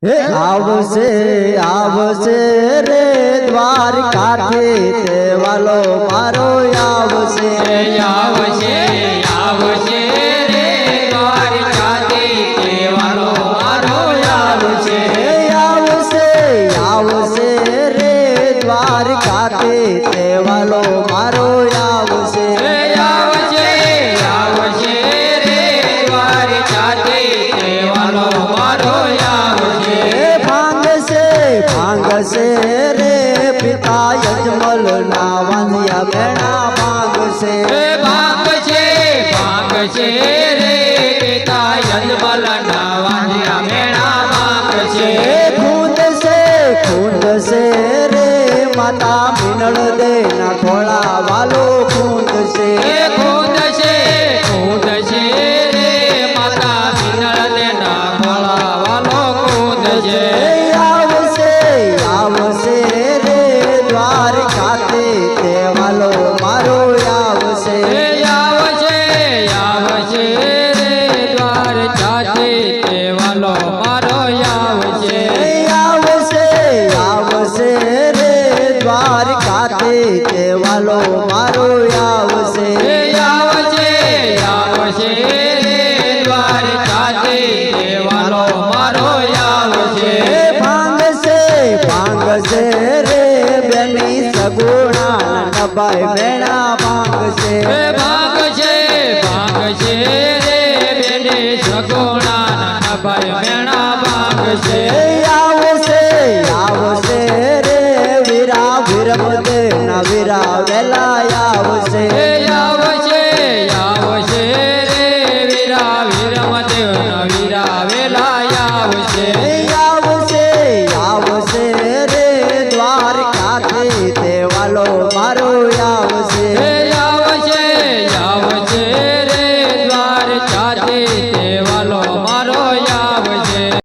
હે આવશે આવશે રે દ્વારકાથી તે વાલો મારો આવશે આવશે આવશે રે દ્વારકાથી કેવાલો મારો આવશે હે આવશે આવશે રે દ્વારકાથી તે વાલો મારો આવશે આવશે આવશે રે દ્વારકાથી કેવાલો મારો આવશે હે ભાંગશે ભાંગશે રે પિતા યજમલ ના વાંધિયા બેણા ભાંગશે એ ભાંગ છે ભાંગ છે રે પિતા યજમલ ના વાંધ્યા મેળા ભાંગ છે હે ખૂંદશે ખૂંદશે રે માતા મિનળ દે ના ખોળા વાલો કાતે કેવાલો મારો આવશે? આવશે આવશે દ્વારકાતે કેવાલો મારો આવશે. ભાંગશે ભાંગશે રે બેની સગુણા નભાઈ મેણા ભાંગશે. ભાંગશે ભાંગશે રે બેની સગુણા નભાઈ મેણા ભાંગશે. રમત નવીરા વીરા વેલા આવશે આવશે આવશે રે વીરા વિરમત ના વીરા વેલા આવશે. આવશે આવશે રે દ્વારકાથી દેવાલો મારો આવશે.